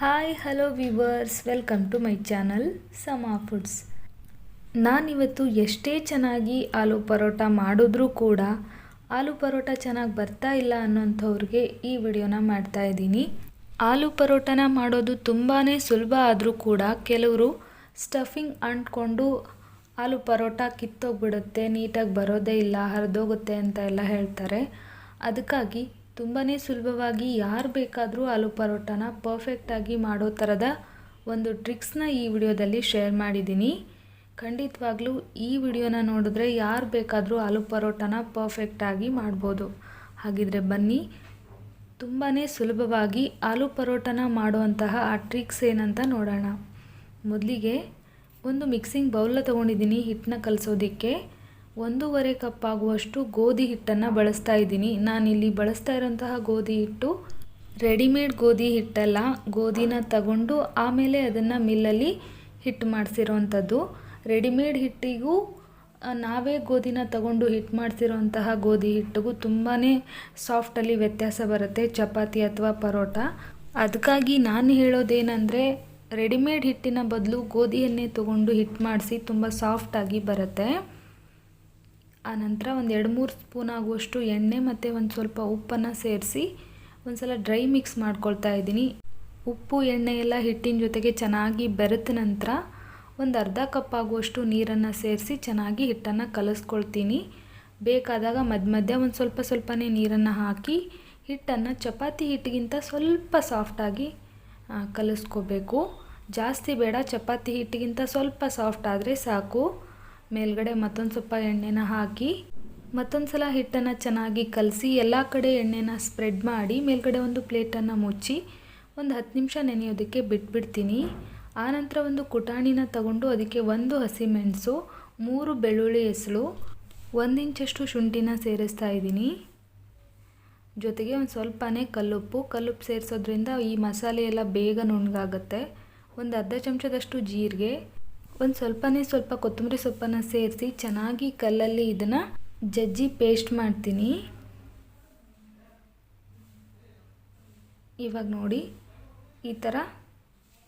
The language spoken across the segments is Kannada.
Hi hello viewers welcome to my channel Sama foods ನಾನಿವತ್ತು ಎಷ್ಟೇ ಚೆನ್ನಾಗಿ ಆಲೂ ಪರೋಟ ಮಾಡಿದ್ರೂ ಕೂಡ ಆಲೂ ಪರೋಟ ಚೆನ್ನಾಗಿ ಬರ್ತಾ ಇಲ್ಲ ಅನ್ನೋಂಥವ್ರಿಗೆ ಈ ವಿಡಿಯೋನ ಮಾಡ್ತಾ ಇದ್ದೀನಿ. ಆಲೂ ಪರೋಟನ ಮಾಡೋದು ತುಂಬಾ ಸುಲಭ ಆದರೂ ಕೂಡ ಕೆಲವರು ಸ್ಟಫಿಂಗ್ ಅಂಟ್ಕೊಂಡು ಆಲೂ ಪರೋಟ ಕಿತ್ತೋಗ್ಬಿಡುತ್ತೆ, ನೀಟಾಗಿ ಬರೋದೇ ಇಲ್ಲ, ಹರಿದೋಗುತ್ತೆ ಅಂತ ಎಲ್ಲ ಹೇಳ್ತಾರೆ. ಅದಕ್ಕಾಗಿ ತುಂಬಾ ಸುಲಭವಾಗಿ ಯಾರು ಬೇಕಾದರೂ ಆಲೂ ಪರೋಟಾನ ಪರ್ಫೆಕ್ಟಾಗಿ ಮಾಡೋ ಥರದ ಒಂದು ಟ್ರಿಕ್ಸ್ನ ಈ ವಿಡಿಯೋದಲ್ಲಿ ಶೇರ್ ಮಾಡಿದ್ದೀನಿ. ಖಂಡಿತವಾಗ್ಲೂ ಈ ವಿಡಿಯೋನ ನೋಡಿದ್ರೆ ಯಾರು ಬೇಕಾದರೂ ಆಲೂ ಪರೋಟಾನ ಪರ್ಫೆಕ್ಟಾಗಿ ಮಾಡ್ಬೋದು. ಹಾಗಿದ್ರೆ ಬನ್ನಿ ತುಂಬಾ ಸುಲಭವಾಗಿ ಆಲೂ ಪರೋಟನ ಮಾಡುವಂತಹ ಆ ಟ್ರಿಕ್ಸ್ ಏನಂತ ನೋಡೋಣ. ಮೊದಲಿಗೆ ಒಂದು ಮಿಕ್ಸಿಂಗ್ ಬೌಲ್ನ ತೊಗೊಂಡಿದ್ದೀನಿ ಹಿಟ್ಟನ್ನ ಕಲಿಸೋದಕ್ಕೆ. ಒಂದೂವರೆ ಕಪ್ ಆಗುವಷ್ಟು ಗೋಧಿ ಹಿಟ್ಟನ್ನು ಬಳಸ್ತಾ ಇದ್ದೀನಿ. ನಾನಿಲ್ಲಿ ಬಳಸ್ತಾ ಇರೋಂತಹ ಗೋಧಿ ಹಿಟ್ಟು ರೆಡಿಮೇಡ್ ಗೋಧಿ ಹಿಟ್ಟಲ್ಲ. ಗೋಧಿನ ತಗೊಂಡು ಆಮೇಲೆ ಅದನ್ನು ಮಿಲ್ಲಲ್ಲಿ ಹಿಟ್ಟು ಮಾಡಿಸಿರೋವಂಥದ್ದು ರೆಡಿಮೇಡ್ ಹಿಟ್ಟಿಗೂ ನಾವೇ ಗೋಧಿನ ತಗೊಂಡು ಹಿಟ್ಟು ಮಾಡಿಸಿರೋಂತಹ ಗೋಧಿ ಹಿಟ್ಟಿಗೂ ತುಂಬಾ ಸಾಫ್ಟಲ್ಲಿ ವ್ಯತ್ಯಾಸ ಬರುತ್ತೆ. ಚಪಾತಿ ಅಥವಾ ಪರೋಟ. ಅದಕ್ಕಾಗಿ ನಾನು ಹೇಳೋದೇನೆಂದರೆ, ರೆಡಿಮೇಡ್ ಹಿಟ್ಟಿನ ಬದಲು ಗೋಧಿಯನ್ನೇ ತಗೊಂಡು ಹಿಟ್ಟು ಮಾಡಿಸಿ ತುಂಬ ಸಾಫ್ಟಾಗಿ ಬರುತ್ತೆ. ಆನಂತರ ಒಂದು ಎರಡು ಮೂರು ಸ್ಪೂನ್ ಆಗುವಷ್ಟು ಎಣ್ಣೆ ಮತ್ತು ಒಂದು ಸ್ವಲ್ಪ ಉಪ್ಪನ್ನು ಸೇರಿಸಿ ಒಂದು ಸಲ ಡ್ರೈ ಮಿಕ್ಸ್ ಮಾಡ್ಕೊಳ್ತಾ ಇದ್ದೀನಿ. ಉಪ್ಪು, ಎಣ್ಣೆ ಎಲ್ಲ ಹಿಟ್ಟಿನ ಜೊತೆಗೆ ಚೆನ್ನಾಗಿ ಬೆರೆತ ನಂತರ ಒಂದು ಅರ್ಧ ಕಪ್ ಆಗುವಷ್ಟು ನೀರನ್ನು ಸೇರಿಸಿ ಚೆನ್ನಾಗಿ ಹಿಟ್ಟನ್ನು ಕಲಸ್ಕೊಳ್ತೀನಿ. ಬೇಕಾದಾಗ ಮಧ್ಯ ಮಧ್ಯ ಒಂದು ಸ್ವಲ್ಪ ಸ್ವಲ್ಪನೇ ನೀರನ್ನು ಹಾಕಿ ಹಿಟ್ಟನ್ನು ಚಪಾತಿ ಹಿಟ್ಟಿಗಿಂತ ಸ್ವಲ್ಪ ಸಾಫ್ಟಾಗಿ ಕಲಿಸ್ಕೋಬೇಕು. ಜಾಸ್ತಿ ಬೇಡ, ಚಪಾತಿ ಹಿಟ್ಟಿಗಿಂತ ಸ್ವಲ್ಪ ಸಾಫ್ಟ್ ಆದರೆ ಸಾಕು. ಮೇಲ್ಗಡೆ ಮತ್ತೊಂದು ಸ್ವಲ್ಪ ಎಣ್ಣೆನ ಹಾಕಿ, ಮತ್ತೊಂದು ಸಲ ಹಿಟ್ಟನ್ನು ಚೆನ್ನಾಗಿ ಕಲಸಿ, ಎಲ್ಲ ಕಡೆ ಎಣ್ಣೆನ ಸ್ಪ್ರೆಡ್ ಮಾಡಿ, ಮೇಲ್ಗಡೆ ಒಂದು ಪ್ಲೇಟನ್ನು ಮುಚ್ಚಿ, ಒಂದು ಹತ್ತು ನಿಮಿಷ ನೆನೆಯೋದಕ್ಕೆ ಬಿಟ್ಬಿಡ್ತೀನಿ. ಆನಂತರ ಒಂದು ಕುಟಾಣಿನ ತಗೊಂಡು ಅದಕ್ಕೆ ಒಂದು ಹಸಿಮೆಣಸು ಮೂರು ಬೆಳ್ಳುಳ್ಳಿ ಹೆಸಳು, ಒಂದು ಇಂಚಷ್ಟು ಶುಂಠಿನ ಸೇರಿಸ್ತಾ ಇದ್ದೀನಿ. ಜೊತೆಗೆ ಒಂದು ಸ್ವಲ್ಪನೇ ಕಲ್ಲುಪ್ಪು ಕಲ್ಲುಪ್ಪು ಸೇರಿಸೋದ್ರಿಂದ ಈ ಮಸಾಲೆ ಎಲ್ಲ ಬೇಗ ನುಣ್ಗಾಗುತ್ತೆ ಒಂದು ಅರ್ಧ ಚಮಚದಷ್ಟು ಜೀರಿಗೆ ಒಂದು ಸ್ವಲ್ಪನೇ ಸ್ವಲ್ಪ ಕೊತ್ತಂಬರಿ ಸೊಪ್ಪನ್ನು ಸೇರಿಸಿ ಚೆನ್ನಾಗಿ ಕಲ್ಲಲ್ಲಿ ಇದನ್ನು ಜಜ್ಜಿ ಪೇಸ್ಟ್ ಮಾಡ್ತೀನಿ. ಇವಾಗ ನೋಡಿ, ಈ ಥರ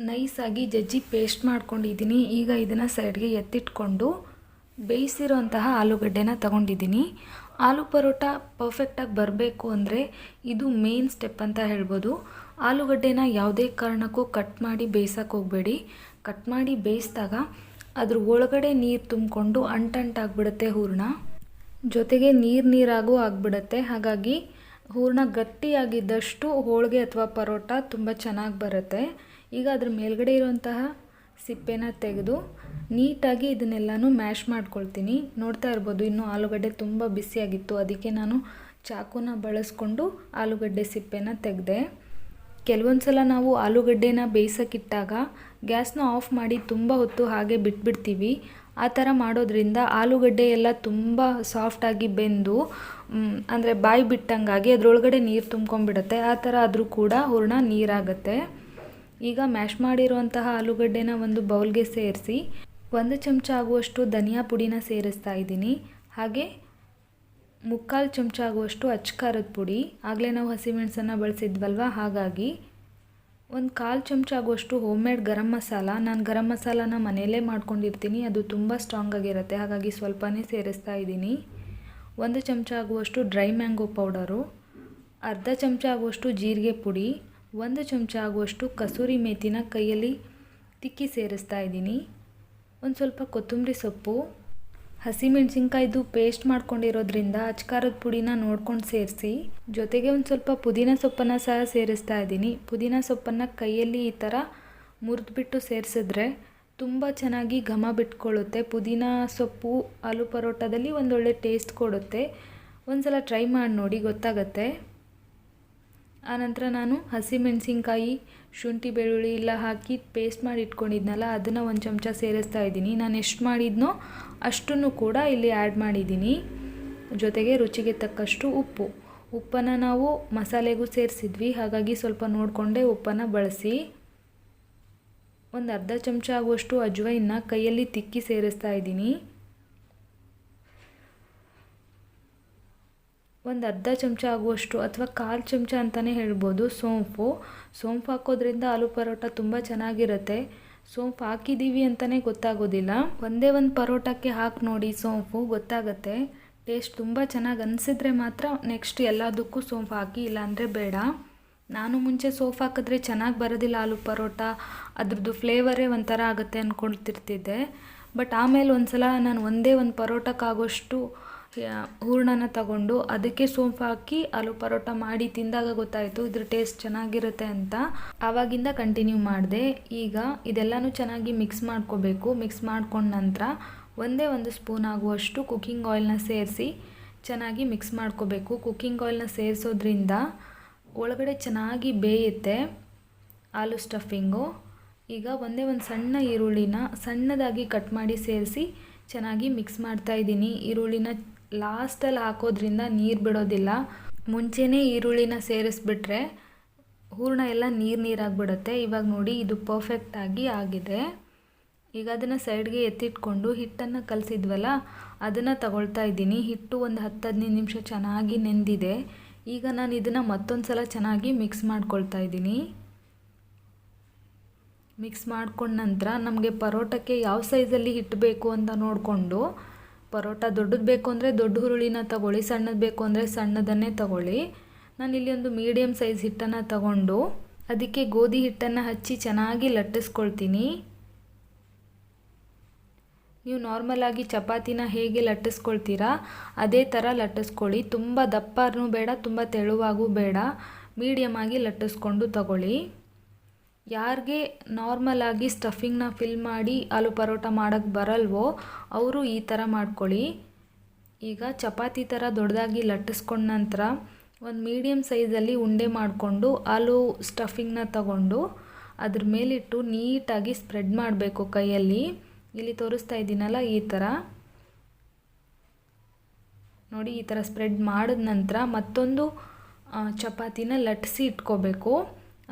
ನೈಸಾಗಿ ಜಜ್ಜಿ ಪೇಸ್ಟ್ ಮಾಡ್ಕೊಂಡಿದ್ದೀನಿ ಈಗ ಇದನ್ನು ಸೈಡ್ಗೆ ಎತ್ತಿಟ್ಕೊಂಡು ಬೇಯಿಸಿರೋಂತಹ ಆಲೂಗಡ್ಡೆನ ತಗೊಂಡಿದ್ದೀನಿ ಆಲೂ ಪರೋಟ ಪರ್ಫೆಕ್ಟಾಗಿ ಬರಬೇಕು ಅಂದರೆ ಇದು ಮೇನ್ ಸ್ಟೆಪ್ ಅಂತ ಹೇಳ್ಬೋದು. ಆಲೂಗಡ್ಡೆನ ಯಾವುದೇ ಕಾರಣಕ್ಕೂ ಕಟ್ ಮಾಡಿ ಬೇಯಿಸೋಕೆ ಹೋಗಬೇಡಿ. ಕಟ್ ಮಾಡಿ ಬೇಯಿಸಿದಾಗ ಅದ್ರ ಒಳಗಡೆ ನೀರು ತುಂಬಿಕೊಂಡು ಅಂಟಂಟಾಗ್ಬಿಡುತ್ತೆ ಹೂರಣ. ಜೊತೆಗೆ ನೀರು ನೀರಾಗೂ ಆಗಿಬಿಡುತ್ತೆ. ಹಾಗಾಗಿ ಹೂರಣ ಗಟ್ಟಿಯಾಗಿದ್ದಷ್ಟು ಹೋಳಿಗೆ ಅಥವಾ ಪರೋಟ ತುಂಬ ಚೆನ್ನಾಗಿ ಬರುತ್ತೆ. ಈಗ ಅದ್ರ ಮೇಲ್ಗಡೆ ಇರುವಂತಹ ಸಿಪ್ಪೆನ ತೆಗೆದು ನೀಟಾಗಿ ಇದನ್ನೆಲ್ಲನೂ ಮ್ಯಾಶ್ ಮಾಡ್ಕೊಳ್ತೀನಿ. ನೋಡ್ತಾ ಇರ್ಬೋದು ಇನ್ನೂ ಆಲೂಗಡ್ಡೆ ತುಂಬ ಬಿಸಿಯಾಗಿತ್ತು. ಅದಕ್ಕೆ ನಾನು ಚಾಕುನ ಬಳಸ್ಕೊಂಡು ಆಲೂಗಡ್ಡೆ ಸಿಪ್ಪೆನ ತೆಗೆದೆ. ಕೆಲವೊಂದು ಸಲ ನಾವು ಆಲೂಗಡ್ಡೆನ ಬೇಯಿಸೋಕ್ಕಿಟ್ಟಾಗ ಗ್ಯಾಸ್ನ ಆಫ್ ಮಾಡಿ ತುಂಬ ಹೊತ್ತು ಹಾಗೆ ಬಿಟ್ಬಿಡ್ತೀವಿ. ಆ ಥರ ಮಾಡೋದ್ರಿಂದ ಆಲೂಗಡ್ಡೆ ಎಲ್ಲ ತುಂಬ ಸಾಫ್ಟಾಗಿ ಬೆಂದು ಅಂದರೆ ಬಾಯಿ ಬಿಟ್ಟಂಗಾಗಿ ಅದರೊಳಗಡೆ ನೀರು ತುಂಬ್ಕೊಂಡ್ಬಿಡುತ್ತೆ. ಆ ಥರ ಆದರೂ ಕೂಡ ಹೂರ್ಣ ನೀರಾಗುತ್ತೆ. ಈಗ ಮ್ಯಾಶ್ ಮಾಡಿರುವಂತಹ ಆಲೂಗಡ್ಡೆನ ಒಂದು ಬೌಲ್ಗೆ ಸೇರಿಸಿ, ಒಂದು ಚಮಚ ಆಗುವಷ್ಟು ಧನಿಯಾ ಪುಡಿನ ಸೇರಿಸ್ತಾ ಇದ್ದೀನಿ. ಹಾಗೆ ಮುಕ್ಕಾಲು ಚಮಚ ಆಗುವಷ್ಟು ಅಚ್ಕಾರದ ಪುಡಿ. ಆಗಲೇ ನಾವು ಹಸಿಮೆಣಸನ್ನು ಬಳಸಿದ್ವಲ್ವ? ಹಾಗಾಗಿ ಒಂದು ಕಾಲು ಚಮಚ ಆಗುವಷ್ಟು ಹೋಮ್ ಮೇಡ್ ಗರಂ ಮಸಾಲ. ನಾನು ಗರಂ ಮಸಾಲಾನ ಮನೆಯಲ್ಲೇ ಮಾಡ್ಕೊಂಡಿರ್ತೀನಿ. ಅದು ತುಂಬ ಸ್ಟ್ರಾಂಗ್ ಆಗಿರುತ್ತೆ. ಹಾಗಾಗಿ ಸ್ವಲ್ಪನೇ ಸೇರಿಸ್ತಾ ಇದ್ದೀನಿ. ಒಂದು ಚಮಚ ಆಗುವಷ್ಟು ಡ್ರೈ ಮ್ಯಾಂಗೋ ಪೌಡರು ಅರ್ಧ ಚಮಚ ಆಗುವಷ್ಟು ಜೀರಿಗೆ ಪುಡಿ, ಒಂದು ಚಮಚ ಆಗುವಷ್ಟು ಕಸೂರಿ ಮೇಥಿನ ಕೈಯಲ್ಲಿ ತಿಕ್ಕಿ ಸೇರಿಸ್ತಾ ಇದ್ದೀನಿ. ಒಂದು ಸ್ವಲ್ಪ ಕೊತ್ತಂಬರಿ ಸೊಪ್ಪು ಹಸಿಮೆಣ್ಸಿನ್ಕಾಯ್ದು ಪೇಸ್ಟ್ ಮಾಡ್ಕೊಂಡಿರೋದ್ರಿಂದ ಅಚ್ಕಾರದ ಪುಡಿನ ನೋಡ್ಕೊಂಡು ಸೇರಿಸಿ, ಜೊತೆಗೆ ಒಂದು ಸ್ವಲ್ಪ ಪುದೀನ ಸೊಪ್ಪನ್ನು ಸಹ ಸೇರಿಸ್ತಾ ಇದ್ದೀನಿ. ಪುದೀನ ಸೊಪ್ಪನ್ನು ಕೈಯಲ್ಲಿ ಈ ಥರ ಮುರಿದ್ಬಿಟ್ಟು ಸೇರಿಸಿದ್ರೆ ತುಂಬ ಚೆನ್ನಾಗಿ ಘಮ ಬಿಟ್ಕೊಳ್ಳುತ್ತೆ. ಪುದೀನ ಸೊಪ್ಪು, ಆಲೂ ಪರೋಟದಲ್ಲಿ ಒಂದೊಳ್ಳೆ ಟೇಸ್ಟ್ ಕೊಡುತ್ತೆ. ಒಂದು ಸಲ ಟ್ರೈ ಮಾಡಿ ನೋಡಿ, ಗೊತ್ತಾಗತ್ತೆ. ಆನಂತರ ನಾನು ಹಸಿಮೆಣಸಿನ್ಕಾಯಿ ಶುಂಠಿ ಬೆಳ್ಳುಳ್ಳಿ ಎಲ್ಲ ಹಾಕಿ ಪೇಸ್ಟ್ ಮಾಡಿ ಇಟ್ಕೊಂಡಿದ್ನಲ್ಲ, ಅದನ್ನು ಒಂದು ಚಮಚ ಸೇರಿಸ್ತಾ ಇದ್ದೀನಿ. ನಾನು ಎಷ್ಟು ಮಾಡಿದ್ನೋ ಅಷ್ಟನ್ನು ಕೂಡ ಇಲ್ಲಿ ಆ್ಯಡ್ ಮಾಡಿದ್ದೀನಿ. ಜೊತೆಗೆ ರುಚಿಗೆ ತಕ್ಕಷ್ಟು ಉಪ್ಪು. ಉಪ್ಪನ್ನು ನಾವು ಮಸಾಲೆಗೂ ಸೇರಿಸಿದ್ವಿ, ಹಾಗಾಗಿ ಸ್ವಲ್ಪ ನೋಡಿಕೊಂಡೆ ಉಪ್ಪನ್ನು ಬಳಸಿ. ಒಂದು ಅರ್ಧ ಚಮಚ ಆಗುವಷ್ಟು ಅಜ್ವೈನ ಕೈಯಲ್ಲಿ ತಿಕ್ಕಿ ಸೇರಿಸ್ತಾ ಇದ್ದೀನಿ. ಒಂದು ಅರ್ಧ ಚಮಚ ಆಗುವಷ್ಟು ಅಥವಾ ಕಾಲು ಚಮಚ ಅಂತಲೇ ಹೇಳ್ಬೋದು. ಸೋಂಪು. ಸೋಂಪು ಹಾಕೋದ್ರಿಂದ ಆಲೂ ಪರೋಟ ತುಂಬ ಚೆನ್ನಾಗಿರುತ್ತೆ. ಸೋಂಪು ಹಾಕಿದ್ದೀವಿ ಅಂತಲೇ ಗೊತ್ತಾಗೋದಿಲ್ಲ. ಒಂದೇ ಒಂದು ಪರೋಟಕ್ಕೆ ಹಾಕಿ ನೋಡಿ ಸೋಂಪು, ಗೊತ್ತಾಗುತ್ತೆ. ಟೇಸ್ಟ್ ತುಂಬ ಚೆನ್ನಾಗಿ ಅನಿಸಿದ್ರೆ ಮಾತ್ರ ನೆಕ್ಸ್ಟ್ ಎಲ್ಲದಕ್ಕೂ ಸೋಂಪು ಹಾಕಿ, ಇಲ್ಲಾಂದರೆ ಬೇಡ. ನಾನು ಮುಂಚೆ ಸೋಫ್ ಹಾಕಿದ್ರೆ ಚೆನ್ನಾಗಿ ಬರೋದಿಲ್ಲ ಆಲೂ ಪರೋಟ. ಅದ್ರದ್ದು ಫ್ಲೇವರೇ ಒಂಥರ ಆಗುತ್ತೆ ಅಂದ್ಕೊಳ್ತಿರ್ತಿದ್ದೆ ಬಟ್ ಆಮೇಲೆ ಒಂದು ಸಲ ನಾನು ಒಂದೇ ಒಂದು ಪರೋಟಕ್ಕಾಗೋಷ್ಟು ಹೂರಣನ ತಗೊಂಡು ಅದಕ್ಕೆ ಸೋಂಪು ಹಾಕಿ ಆಲೂ ಪರೋಟ ಮಾಡಿ ತಿಂದಾಗ ಗೊತ್ತಾಯಿತು ಇದ್ರ ಟೇಸ್ಟ್ ಚೆನ್ನಾಗಿರುತ್ತೆ ಅಂತ. ಆವಾಗಿಂದ ಕಂಟಿನ್ಯೂ ಮಾಡಿದೆ. ಈಗ ಇದೆಲ್ಲನೂ ಚೆನ್ನಾಗಿ ಮಿಕ್ಸ್ ಮಾಡ್ಕೋಬೇಕು. ಮಿಕ್ಸ್ ಮಾಡ್ಕೊಂಡ ನಂತರ ಒಂದೇ ಒಂದು ಸ್ಪೂನ್ ಆಗುವಷ್ಟು ಕುಕ್ಕಿಂಗ್ ಆಯಿಲ್ನ ಸೇರಿಸಿ ಚೆನ್ನಾಗಿ ಮಿಕ್ಸ್ ಮಾಡ್ಕೋಬೇಕು. ಕುಕ್ಕಿಂಗ್ ಆಯಿಲ್ನ ಸೇರಿಸೋದ್ರಿಂದ ಒಳಗಡೆ ಚೆನ್ನಾಗಿ ಬೇಯುತ್ತೆ ಆಲೂ ಸ್ಟಫಿಂಗು ಈಗ ಒಂದೇ ಒಂದು ಸಣ್ಣ ಈರುಳ್ಳಿನ ಸಣ್ಣದಾಗಿ ಕಟ್ ಮಾಡಿ ಸೇರಿಸಿ ಚೆನ್ನಾಗಿ ಮಿಕ್ಸ್ ಮಾಡ್ತಾ ಇದ್ದೀನಿ. ಈರುಳ್ಳಿನ ಲಾಸ್ಟಲ್ಲಿ ಹಾಕೋದ್ರಿಂದ ನೀರು ಬಿಡೋದಿಲ್ಲ. ಮುಂಚೆನೇ ಈರುಳ್ಳಿನ ಸೇರಿಸ್ಬಿಟ್ರೆ ಹೂರಣ ಎಲ್ಲ ನೀರು ನೀರಾಗಿಬಿಡುತ್ತೆ. ಇವಾಗ ನೋಡಿ ಇದು ಪರ್ಫೆಕ್ಟಾಗಿ ಆಗಿದೆ. ಈಗ ಅದನ್ನು ಸೈಡ್ಗೆ ಎತ್ತಿಟ್ಕೊಂಡು ಹಿಟ್ಟನ್ನು ಕಲಸಿದ್ವಲ್ಲ, ಅದನ್ನು ತಗೊಳ್ತಾ ಇದ್ದೀನಿ. ಹಿಟ್ಟು ಒಂದು ಹತ್ತು ಹದಿನೈದು ನಿಮಿಷ ಚೆನ್ನಾಗಿ ನೆಂದಿದೆ. ಈಗ ನಾನು ಇದನ್ನು ಮತ್ತೊಂದು ಸಲ ಚೆನ್ನಾಗಿ ಮಿಕ್ಸ್ ಮಾಡ್ಕೊಳ್ತಾ ಇದ್ದೀನಿ. ಮಿಕ್ಸ್ ಮಾಡ್ಕೊಂಡ ನಂತರ ನಮಗೆ ಪರೋಟಕ್ಕೆ ಯಾವ ಸೈಜಲ್ಲಿ ಹಿಟ್ಟು ಬೇಕು ಅಂತ ನೋಡಿಕೊಂಡು ಪರೋಟ ದೊಡ್ಡದು ಬೇಕು ಅಂದರೆ ದೊಡ್ಡ ಹುರುಳಿನ ತಗೊಳ್ಳಿ, ಸಣ್ಣದು ಬೇಕು ಅಂದರೆ ಸಣ್ಣದನ್ನೇ ತಗೊಳ್ಳಿ. ನಾನಿಲ್ಲಿ ಒಂದು ಮೀಡಿಯಮ್ ಸೈಜ್ ಹಿಟ್ಟನ್ನು ತಗೊಂಡು ಅದಕ್ಕೆ ಗೋಧಿ ಹಿಟ್ಟನ್ನು ಹಚ್ಚಿ ಚೆನ್ನಾಗಿ ಲಟ್ಟಿಸ್ಕೊಳ್ತೀನಿ. ನೀವು ನಾರ್ಮಲಾಗಿ ಚಪಾತಿನ ಹೇಗೆ ಲಟ್ಟಿಸ್ಕೊಳ್ತೀರಾ ಅದೇ ಥರ ಲಟ್ಟಿಸ್ಕೊಳ್ಳಿ. ತುಂಬ ದಪ್ಪನೂ ಬೇಡ, ತುಂಬ ತೆಳುವಾಗೂ ಬೇಡ. ಮೀಡಿಯಮ್ ಆಗಿ ಲಟ್ಟಿಸ್ಕೊಂಡು ತಗೊಳ್ಳಿ. ಯಾರಿಗೆ ನಾರ್ಮಲಾಗಿ ಸ್ಟಫಿಂಗ್ನ ಫಿಲ್ ಮಾಡಿ ಆಲೂ ಪರೋಟ ಮಾಡೋಕ್ಕೆ ಬರಲ್ವೋ, ಅವರು ಈ ಥರ ಮಾಡ್ಕೊಳ್ಳಿ. ಈಗ ಚಪಾತಿ ಥರ ದೊಡ್ಡದಾಗಿ ಲಟ್ಟಿಸ್ಕೊಂಡ ನಂತರ ಒಂದು ಮೀಡಿಯಮ್ ಸೈಜಲ್ಲಿ ಉಂಡೆ ಮಾಡಿಕೊಂಡು ಆಲೂ ಸ್ಟಫಿಂಗ್ನ ತಗೊಂಡು ಅದ್ರ ಮೇಲಿಟ್ಟು ನೀಟಾಗಿ ಸ್ಪ್ರೆಡ್ ಮಾಡಬೇಕು ಕೈಯಲ್ಲಿ. ಇಲ್ಲಿ ತೋರಿಸ್ತಾ ಇದ್ದೀನಲ್ಲ ಈ ಥರ ನೋಡಿ ಈ ಥರ ಸ್ಪ್ರೆಡ್ ಮಾಡಿದ ನಂತರ ಮತ್ತೊಂದು ಚಪಾತಿನ ಲಟ್ಟಿಸಿ ಇಟ್ಕೋಬೇಕು.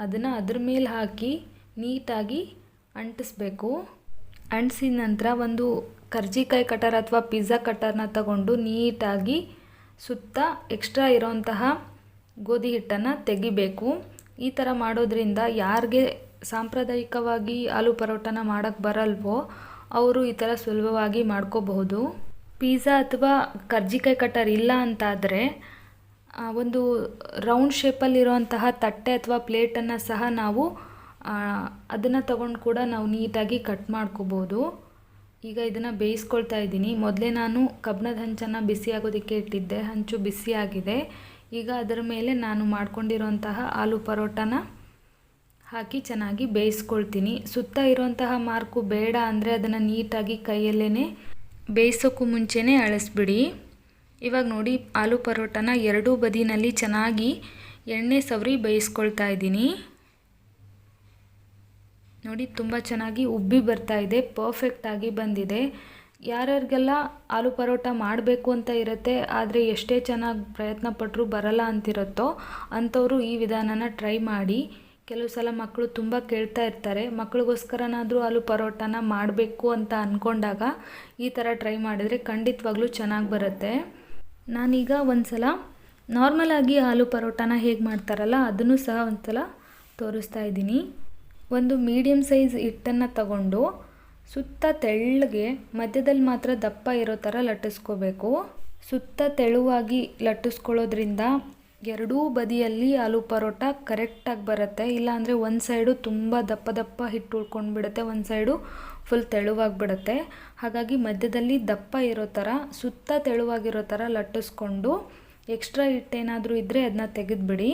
ಅದನ್ನು ಅದ್ರ ಮೇಲೆ ಹಾಕಿ ನೀಟಾಗಿ ಅಂಟಿಸ್ಬೇಕು. ಅಂಟಿಸಿದ ನಂತರ ಒಂದು ಕರ್ಜಿಕಾಯಿ ಕಟರ್ ಅಥವಾ ಪಿಜ್ಜಾ ಕಟರ್ನ ತಗೊಂಡು ನೀಟಾಗಿ ಸುತ್ತ ಎಕ್ಸ್ಟ್ರಾ ಇರೋಂತಹ ಗೋಧಿ ಹಿಟ್ಟನ್ನು ತೆಗಿಬೇಕು. ಈ ಥರ ಮಾಡೋದ್ರಿಂದ ಯಾರಿಗೆ ಸಾಂಪ್ರದಾಯಿಕವಾಗಿ ಆಲೂ ಪರೋಟನ ಮಾಡೋಕ್ಕೆ ಬರಲ್ವೋ ಅವರು ಈ ಥರ ಸುಲಭವಾಗಿ ಮಾಡ್ಕೋಬಹುದು. ಪಿಜ್ಜಾ ಅಥವಾ ಕರ್ಜಿಕಾಯಿ ಕಟರ್ ಇಲ್ಲ ಅಂತಾದರೆ ಒಂದು ರೌಂಡ್ ಶೇಪಲ್ಲಿರುವಂತಹ ತಟ್ಟೆ ಅಥವಾ ಪ್ಲೇಟನ್ನು ಸಹ ನಾವು ಅದನ್ನು ತಗೊಂಡು ಕೂಡ ನಾವು ನೀಟಾಗಿ ಕಟ್ ಮಾಡ್ಕೋಬೋದು. ಈಗ ಇದನ್ನು ಬೇಯಿಸ್ಕೊಳ್ತಾ ಇದ್ದೀನಿ. ಮೊದಲೇ ನಾನು ಕಬ್ಬಣದ ಹಂಚನ್ನು ಬಿಸಿ ಆಗೋದಕ್ಕೆ ಇಟ್ಟಿದ್ದೆ. ಹಂಚು ಬಿಸಿಯಾಗಿದೆ ಈಗ ಅದರ ಮೇಲೆ ನಾನು ಮಾಡ್ಕೊಂಡಿರೋಂತಹ ಆಲೂ ಪರೋಟನ ಹಾಕಿ ಚೆನ್ನಾಗಿ ಬೇಯಿಸ್ಕೊಳ್ತೀನಿ. ಸುತ್ತ ಇರುವಂತಹ ಮಾರ್ಕು ಬೇಡ ಅಂದರೆ ಅದನ್ನು ನೀಟಾಗಿ ಕೈಯಲ್ಲೇ ಬೇಯಿಸೋಕ್ಕೂ ಮುಂಚೆನೇ ಅಳಿಸ್ಬಿಡಿ. ಇವಾಗ ನೋಡಿ, ಆಲೂ ಪರೋಟನ ಎರಡೂ ಬದಿನಲ್ಲಿ ಚೆನ್ನಾಗಿ ಎಣ್ಣೆ ಸವರಿ ಬೇಯಿಸ್ಕೊಳ್ತಾ ಇದ್ದೀನಿ. ನೋಡಿ, ತುಂಬ ಚೆನ್ನಾಗಿ ಉಬ್ಬಿ ಬರ್ತಾ ಇದೆ ಪರ್ಫೆಕ್ಟಾಗಿ ಬಂದಿದೆ. ಯಾರ್ಯಾರಿಗೆಲ್ಲ ಆಲೂ ಪರೋಟ ಮಾಡಬೇಕು ಅಂತ ಇರುತ್ತೆ, ಆದರೆ ಎಷ್ಟೇ ಚೆನ್ನಾಗಿ ಪ್ರಯತ್ನ ಪಟ್ಟರೂ ಬರಲ್ಲ ಅಂತಿರುತ್ತೋ, ಅಂಥವರು ಈ ವಿಧಾನನ ಟ್ರೈ ಮಾಡಿ. ಕೆಲವು ಸಲ ಮಕ್ಕಳು ತುಂಬ ಕೇಳ್ತಾ ಇರ್ತಾರೆ ಮಕ್ಕಳಿಗೋಸ್ಕರನಾದರೂ ಆಲೂ ಪರೋಟನ ಮಾಡಬೇಕು ಅಂತ ಅಂದ್ಕೊಂಡಾಗ ಈ ಥರ ಟ್ರೈ ಮಾಡಿದರೆ ಖಂಡಿತವಾಗ್ಲೂ ಚೆನ್ನಾಗಿ ಬರುತ್ತೆ. ನಾನೀಗ ಒಂದು ಸಲ ನಾರ್ಮಲಾಗಿ ಆಲೂ ಪರೋಟನ ಹೇಗೆ ಮಾಡ್ತಾರಲ್ಲ, ಅದನ್ನು ಸಹ ಒಂದು ಸಲ ತೋರಿಸ್ತಾ ಇದ್ದೀನಿ. ಒಂದು ಮೀಡಿಯಮ್ ಸೈಜ್ ಹಿಟ್ಟನ್ನು ತಗೊಂಡು ಸುತ್ತ ತೆಳ್ಳಗೆ ಮಧ್ಯದಲ್ಲಿ ಮಾತ್ರ ದಪ್ಪ ಇರೋ ಥರ ಲಟ್ಟಿಸ್ಕೋಬೇಕು. ಸುತ್ತ ತೆಳುವಾಗಿ ಲಟ್ಟಿಸ್ಕೊಳ್ಳೋದ್ರಿಂದ ಎರಡೂ ಬದಿಯಲ್ಲಿ ಆಲೂ ಪರೋಟ ಕರೆಕ್ಟಾಗಿ ಬರುತ್ತೆ. ಇಲ್ಲಾಂದರೆ ಒಂದು ಸೈಡು ತುಂಬ ದಪ್ಪ ದಪ್ಪ ಹಿಟ್ಟು ಉಳ್ಕೊಂಡು ಬಿಡುತ್ತೆ ಒಂದು ಸೈಡು ಫುಲ್ ತೆಳುವಾಗಿಬಿಡುತ್ತೆ. ಹಾಗಾಗಿ ಮಧ್ಯದಲ್ಲಿ ದಪ್ಪ ಇರೋ ಥರ, ಸುತ್ತ ತೆಳುವಾಗಿರೋ ಥರ ಲಟ್ಟಿಸ್ಕೊಂಡು ಎಕ್ಸ್ಟ್ರಾ ಹಿಟ್ಟೇನಾದರೂ ಇದ್ದರೆ ಅದನ್ನ ತೆಗೆದುಬಿಡಿ.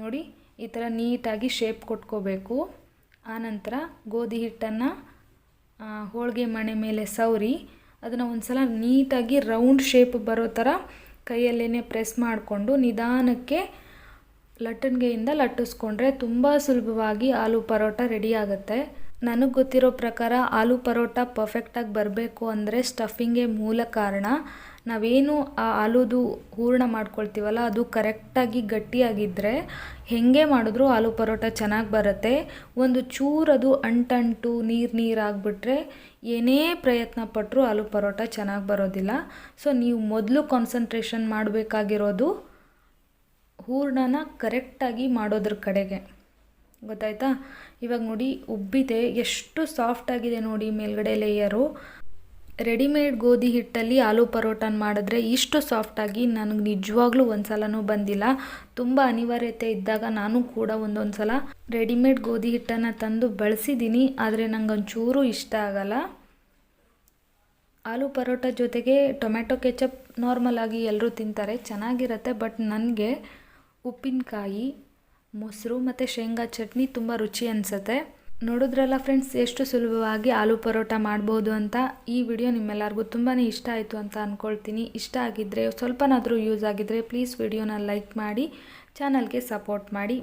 ನೋಡಿ, ಈ ಥರ ನೀಟಾಗಿ ಶೇಪ್ ಕೊಟ್ಕೋಬೇಕು. ಆನಂತರ ಗೋಧಿ ಹಿಟ್ಟನ್ನು ಹೋಳಿಗೆ ಮಣೆ ಮೇಲೆ ಸವರಿ, ಅದನ್ನು ಒಂದು ಸಲ ನೀಟಾಗಿ ರೌಂಡ್ ಶೇಪ್ ಬರೋ ಥರ ಕೈಯಲ್ಲೇ ಪ್ರೆಸ್ ಮಾಡಿಕೊಂಡು ನಿಧಾನಕ್ಕೆ ಲಟ್ಟಣಿಗೆಯಿಂದ ಲಟ್ಟಿಸ್ಕೊಂಡ್ರೆ ತುಂಬ ಸುಲಭವಾಗಿ ಆಲೂ ಪರೋಟ ರೆಡಿ ಆಗುತ್ತೆ. ನನಗೆ ಗೊತ್ತಿರೋ ಪ್ರಕಾರ ಆಲೂ ಪರೋಟ ಪರ್ಫೆಕ್ಟಾಗಿ ಬರಬೇಕು ಅಂದರೆ ಸ್ಟಫಿಂಗೇ ಮೂಲ ಕಾರಣ ನಾವೇನು ಆ ಆಲೂದು ಹೂರಣ ಮಾಡ್ಕೊಳ್ತೀವಲ್ಲ, ಅದು ಕರೆಕ್ಟಾಗಿ ಗಟ್ಟಿಯಾಗಿದ್ದರೆ ಹೇಗೆ ಮಾಡಿದ್ರೂ ಆಲೂ ಪರೋಟ ಚೆನ್ನಾಗಿ ಬರುತ್ತೆ. ಒಂದು ಚೂರದು ಅಂಟಂಟು, ನೀರು ನೀರು ಆಗಿಬಿಟ್ರೆ ಏನೇ ಪ್ರಯತ್ನ ಪಟ್ಟರೂ ಆಲೂ ಪರೋಟ ಚೆನ್ನಾಗಿ ಬರೋದಿಲ್ಲ. ಸೊ ನೀವು ಮೊದಲು ಕಾನ್ಸಂಟ್ರೇಷನ್ ಮಾಡಬೇಕಾಗಿರೋದು ಹೂರ್ಣನ ಕರೆಕ್ಟಾಗಿ ಮಾಡೋದ್ರ ಕಡೆಗೆ. ಗೊತ್ತಾಯ್ತಾ? ಇವಾಗ ನೋಡಿ ಉಬ್ಬಿದೆ, ಎಷ್ಟು ಸಾಫ್ಟ್ ಆಗಿದೆ ನೋಡಿ ಮೇಲ್ಗಡೆ ಲೇಯರು ರೆಡಿಮೇಡ್ ಗೋಧಿ ಹಿಟ್ಟಲ್ಲಿ ಆಲೂ ಪರೋಟನ್ ಮಾಡಿದ್ರೆ ಇಷ್ಟು ಸಾಫ್ಟಾಗಿ ನನಗೆ ನಿಜವಾಗ್ಲೂ ಒಂದು ಸಲನೂ ಬಂದಿಲ್ಲ. ತುಂಬ ಅನಿವಾರ್ಯತೆ ಇದ್ದಾಗ ನಾನು ಕೂಡ ಒಂದೊಂದು ಸಲ ರೆಡಿಮೇಡ್ ಗೋಧಿ ಹಿಟ್ಟನ್ನು ತಂದು ಬಳಸಿದ್ದೀನಿ, ಆದರೆ ನಂಗೆ ಒಂಚೂರು ಇಷ್ಟ ಆಗಲ್ಲ. ಆಲೂ ಪರೋಟ ಜೊತೆಗೆ ಟೊಮೆಟೊ ಕೆಚಪ್ ನಾರ್ಮಲ್ ಆಗಿ ಎಲ್ಲರೂ ತಿಂತಾರೆ, ಚೆನ್ನಾಗಿರುತ್ತೆ ಬಟ್ ನನಗೆ ಉಪ್ಪಿನಕಾಯಿ ಮೊಸರು ಮತ್ತು ಶೇಂಗಾ ಚಟ್ನಿ ತುಂಬ ರುಚಿ ಅನಿಸುತ್ತೆ. ನೋಡಿದ್ರಲ್ಲ ಫ್ರೆಂಡ್ಸ್ ಎಷ್ಟು ಸುಲಭವಾಗಿ ಆಲೂ ಪರೋಟ ಮಾಡ್ಬೋದು ಅಂತ ಈ ವಿಡಿಯೋ ನಿಮ್ಮೆಲ್ಲರಿಗೂ ತುಂಬಾ ಇಷ್ಟ ಆಯಿತು ಅಂತ ಅಂದ್ಕೊಳ್ತೀನಿ ಇಷ್ಟ ಆಗಿದ್ದರೆ ಸ್ವಲ್ಪನಾದರೂ ಯೂಸ್ ಆಗಿದ್ದರೆ ಪ್ಲೀಸ್ ವಿಡಿಯೋನ ಲೈಕ್ ಮಾಡಿ ಚಾನಲ್ಗೆ ಸಪೋರ್ಟ್ ಮಾಡಿ.